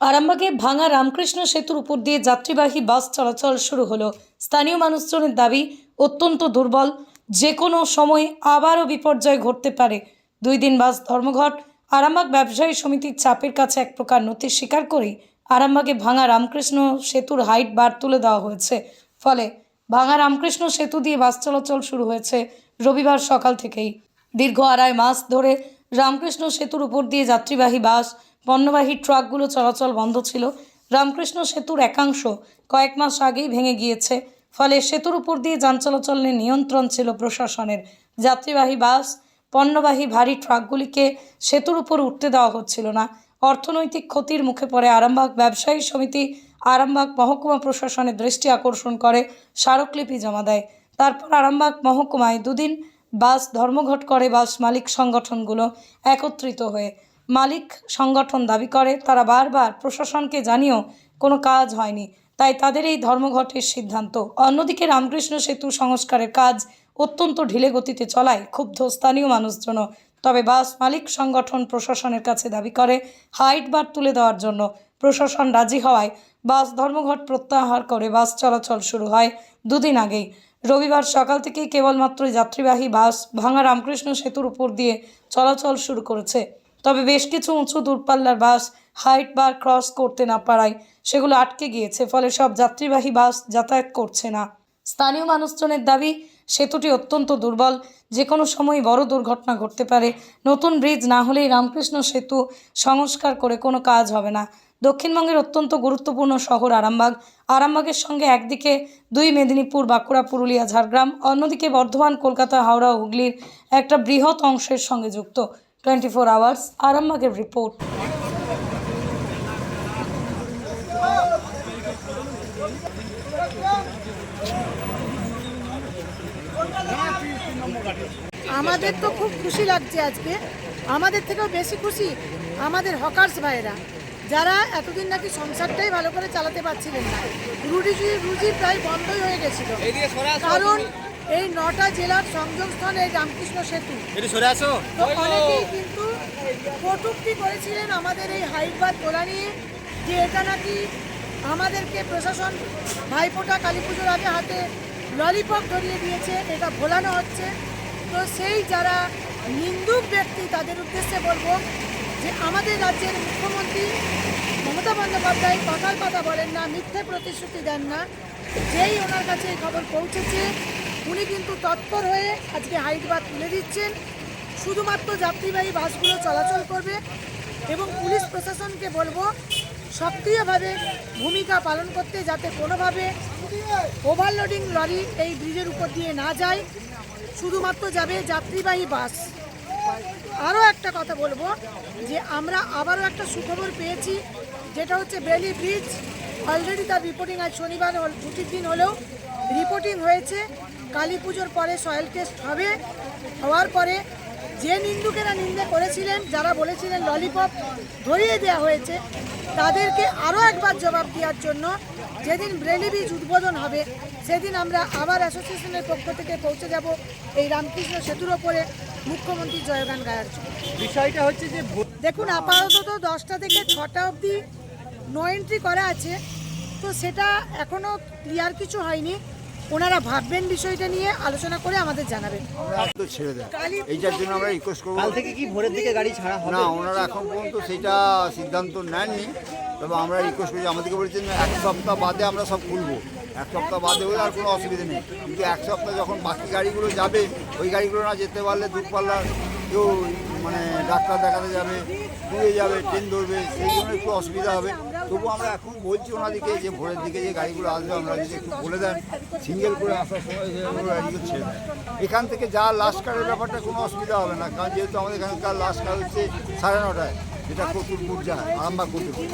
আরামবাগে ভাঙা রামকৃষ্ণ সেতুর উপর দিয়ে যাত্রীবাহী বাস চলাচল শুরু হলো। স্থানীয় মানুষজনের দাবি, অত্যন্ত দুর্বল। যে কোনো সময় আবারও বিপর্যয় ঘটতে পারে। দুই দিন বাস ধর্মঘট। আরামবাগ ব্যবসায়ী সমিতির চাপের কাছে এক প্রকার নথি স্বীকার করেই আরামবাগে ভাঙা রামকৃষ্ণ সেতুর হাইট বার তুলে দেওয়া হয়েছে। ফলে ভাঙা রামকৃষ্ণ সেতু দিয়ে বাস চলাচল শুরু হয়েছে রবিবার সকাল থেকেই। দীর্ঘ আড়াই মাস ধরে রামকৃষ্ণ সেতুর উপর দিয়ে যাত্রীবাহী বাস পণ্যবাহী ট্রাকগুলো চলাচল বন্ধ ছিল। রামকৃষ্ণ সেতুর একাংশ কয়েক মাস আগেই ভেঙে গিয়েছে। ফলে সেতুর উপর দিয়ে যান চলাচলের নিয়ন্ত্রণ ছিল প্রশাসনের। যাত্রীবাহী বাস, পণ্যবাহী ভারী ট্রাকগুলিকে সেতুর উপর উঠতে দেওয়া হচ্ছিল না। অর্থনৈতিক ক্ষতির মুখে পড়ে আরামবাগ ব্যবসায়ী সমিতি আরামবাগ মহকুমা প্রশাসনের দৃষ্টি আকর্ষণ করে স্মারকলিপি জমা দেয়। তারপর আরামবাগ মহকুমায় দুদিন বাস ধর্মঘট করে বাস মালিক সংগঠনগুলো একত্রিত হয়ে মালিক সংগঠন দাবি করে, তারা বারবার প্রশাসনকে জানিয়েও কোনো কাজ হয়নি। তাই তাদের এই ধর্মঘটের সিদ্ধান্ত। অন্যদিকে রামকৃষ্ণ সেতু সংস্কারের কাজ অত্যন্ত ঢিলে গতিতে চলায় ক্ষুব্ধ স্থানীয় মানুষজন তবে বাস মালিক সংগঠন প্রশাসনের কাছে দাবি করে, হাইট বার তুলে দেওয়ার জন্য প্রশাসন রাজি হওয়ায় বাস ধর্মঘট প্রত্যাহার করে বাস চলাচল শুরু হয় দুদিন আগেই। রবিবার সকাল থেকেই কেবলমাত্র যাত্রীবাহী বাস ভাঙা রামকৃষ্ণ সেতুর উপর দিয়ে চলাচল শুরু করেছে। তবে বেশ কিছু উঁচু দূরপাল্লার বাস হাইট বার ক্রস করতে না পারায় সেগুলো আটকে গিয়েছে, ফলে সব যাত্রীবাহী বাস যাতায়াত করছে না। স্থানীয় মানুষজনের দাবি, সেতুটি অত্যন্ত দুর্বল যে কোনো সময় বড় দুর্ঘটনা ঘটতে পারে। নতুন ব্রিজ না হলেই রামকৃষ্ণ সেতু সংস্কার করে কোনো কাজ হবে না। দক্ষিণবঙ্গের অত্যন্ত গুরুত্বপূর্ণ শহর আরামবাগ। আরামবাগের সঙ্গে একদিকে দুই মেদিনীপুর, বাঁকুড়া, পুরুলিয়া, ঝাড়গ্রাম, অন্যদিকে বর্ধমান, কলকাতা, হাওড়া, হুগলির একটা বৃহৎ অংশের সঙ্গে যুক্ত। টোয়েন্টি ফোর আওয়ার্স আরামবাগের রিপোর্ট আমাদের তো খুব খুশি লাগছে আজকে। আমাদের থেকেও বেশি খুশি আমাদের হকার্স ভাইয়েরা যারা এতদিন নাকি সংসারটাই ভালো করে চালাতে পারছিলেন না। রুজি রুজি প্রায় বন্ধই হয়ে গেছিল। কারণ এই নটা জেলার সংযোগস্থল এই রামকৃষ্ণ সেতু। তো অনেকেই কিন্তু কটূক্তি করেছিলেন আমাদের এই হাইটবার তোলা নিয়ে যে এটা নাকি আমাদেরকে প্রশাসন ভাইফোঁটা কালী পুজোর আগে হাতে ললিপপ ধরিয়ে দিয়েছে এটা ভোলানো হচ্ছে। তো সেই যারা নিন্দুক ব্যক্তি তাদের উদ্দেশ্যে বলব যে আমাদের রাজ্যের মুখ্যমন্ত্রী মমতা বন্দ্যোপাধ্যায় কথার কথা বলেন না মিথ্যে প্রতিশ্রুতি দেন না। যেই ওনার কাছে এই খবর পৌঁছেছে উনি কিন্তু তৎপর হয়ে আজকে হাইটবার তুলে দিচ্ছেন। শুধুমাত্র যাত্রীবাহী বাসগুলো চলাচল করবে এবং পুলিশ প্রশাসনকে বলব, সক্রিয়ভাবে ভূমিকা পালন করতে যাতে কোনোভাবে ওভারলোডিং লরি এই ব্রিজের উপর দিয়ে না যায়। শুধুমাত্র যাবে যাত্রীবাহী বাস। আরও একটা কথা বলব যে আমরা আবারও একটা সুখবর পেয়েছি, যেটা হচ্ছে বেলি ব্রিজ অলরেডি তার রিপোর্টিং আজ শনিবার ছুটির দিন হলেও রিপোর্টিং হয়েছে। কালী পুজোর পরে সয়েল টেস্ট হবে। হওয়ার পরে যে নিন্দুকেরা নিন্দে করেছিলেন যারা বলেছিলেন ললিপপ ধরিয়ে দেওয়া হয়েছে তাদেরকে আরও একবার জবাব দেওয়ার জন্য যেদিন ব্রেলি ব্রিজ উদ্বোধন হবে সেদিন আমরা আবার অ্যাসোসিয়েশনের পক্ষ থেকে পৌঁছে যাব এই রামকৃষ্ণ সেতুর ওপরে। মুখ্যমন্ত্রী জয়গান গায়ার জন্য। বিষয়টা হচ্ছে যে দেখুন আপাতত দশটা থেকে ছটা অবধি নো এন্ট্রি করা আছে তো সেটা এখনও ক্লিয়ার কিছু হয়নি। ওনারা ভাববেন বিষয়টা নিয়ে আলোচনা করে আমাদের জানাবেন। তো ছেড়ে দেন। এইটার জন্য আমরা রিকোয়েস্ট করব। কাল থেকে কি ভোরের দিকে গাড়ি ছাড়া হবে? না ওনারা এখন পর্যন্ত সেটা সিদ্ধান্ত নেননি। তবে আমরা রিকোয়েস্ট করছি আমাদেরকে বলেছেন এক সপ্তাহ বাদে আমরা সব খুলবো। এক সপ্তাহ বাদে হলে আর কোনো অসুবিধা নেই। কিন্তু এক সপ্তাহ যখন বাকি গাড়িগুলো যাবে ওই গাড়িগুলো না যেতে পারলে দূরপাল্লার কেউ মানে ডাক্তার দেখাতে যাবে দূরে যাবে, ট্রেন ধরবে, সেই জন্য একটু অসুবিধা হবে। তবু আমরা এখন বলছি ওনাদিকে যে ভোরের দিকে যে গাড়িগুলো আসবে, আমরা যদি একটু বলে দেন, সিঙ্গেল করে আসার সময় গাড়িগুলো ছেড়ে এখান থেকে যা লাস্ট কারের ব্যাপারটা কোনো অসুবিধা হবে না, কারণ যেহেতু আমাদের এখানকার লাস্ট কার হচ্ছে সাড়ে নটায়। যেটা কতুলপুর যায় আরামবাগ কতুলপুর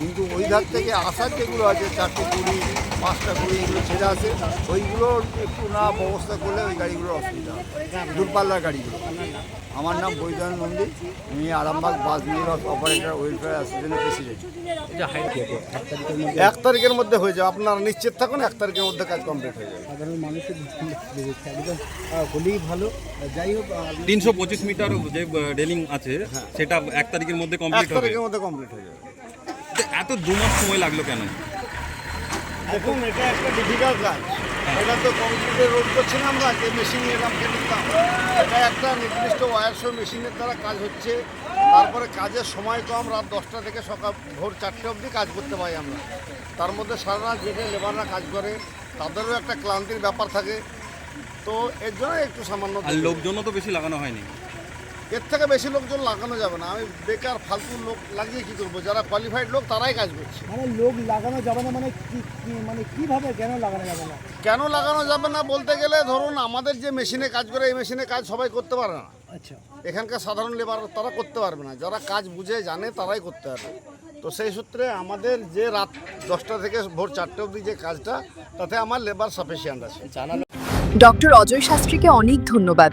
কিন্তু ওই ধার থেকে আসার যেগুলো আছে চারটে কুড়ি পাঁচটা কুড়ি এগুলো ছেড়ে আসে ওইগুলোর একটু না ব্যবস্থা করলে ওই গাড়িগুলোর অসুবিধা দূরপাল্লার গাড়িগুলো। আমার নাম বৈদান নন্দী আমি আরামবাগ বাস নিয়ে অপারেটর ওয়েলফেয়ার অ্যাসোসিয়েশনের প্রেসিডেন্ট এক তারিখের মধ্যে। হয়ে যাবে। আপনারা নিশ্চিত থাকুন এক তারিখের মধ্যে কাজ কমপ্লিট হয়ে যাবে। সাধারণ মানুষের একদম হলেই ভালো। যাই হোক তিনশো পঁচিশ মিটার যে রেলিং আছে সেটা এক তারিখের মধ্যে এক কমপ্লিট হবে। তারিখের মধ্যে কমপ্লিট হয়ে যাবে। এত দু মাস সময় লাগল কেন? দেখুন এটা একটা ডিফিকাল্ট কাজ। এটা তো কম্পিউটার রোড করছি না আমরা যে মেশিন এরকম কিনতাম এটা একটা নির্দিষ্ট ওয়ারশো মেশিনের দ্বারা কাজ হচ্ছে। তারপরে কাজের সময় কম রাত দশটা থেকে সকাল ভোর চারটে অবধি কাজ করতে পারি আমরা। তার মধ্যে সারা রাত জেগে লেবাররা কাজ করে তাদেরও একটা ক্লান্তির ব্যাপার থাকে। তো এর জন্য একটু সামান্য আর লোকজনও তো বেশি লাগানো হয়নি। এর থেকে বেশি লোকজন লাগানো যাবে না। আমি বেকার ফালতু লোক লাগিয়ে কী করব? যারা কোয়ালিফাইড লোক তারাই কাজ করছে। মানে লোক লাগানো যাবে না মানে কি মানে কীভাবে কেন লাগানো যাবে না? কেন লাগানো যাবে না বলতে গেলে ধরুন আমাদের যে মেশিনে কাজ করে এই মেশিনে কাজ সবাই করতে পারে না। আচ্ছা। এখানকার সাধারণ লেবার তারা করতে পারবে না। যারা কাজ বুঝে জানে তারাই করতে পারবে। তো সেই সূত্রে আমাদের যে রাত দশটা থেকে ভোর চারটে অবধি যে কাজটা তাতে আমার লেবার সাফিসিয়েন্ট আছে। ডক্টর অজয় শাস্ত্রীকে অনেক ধন্যবাদ।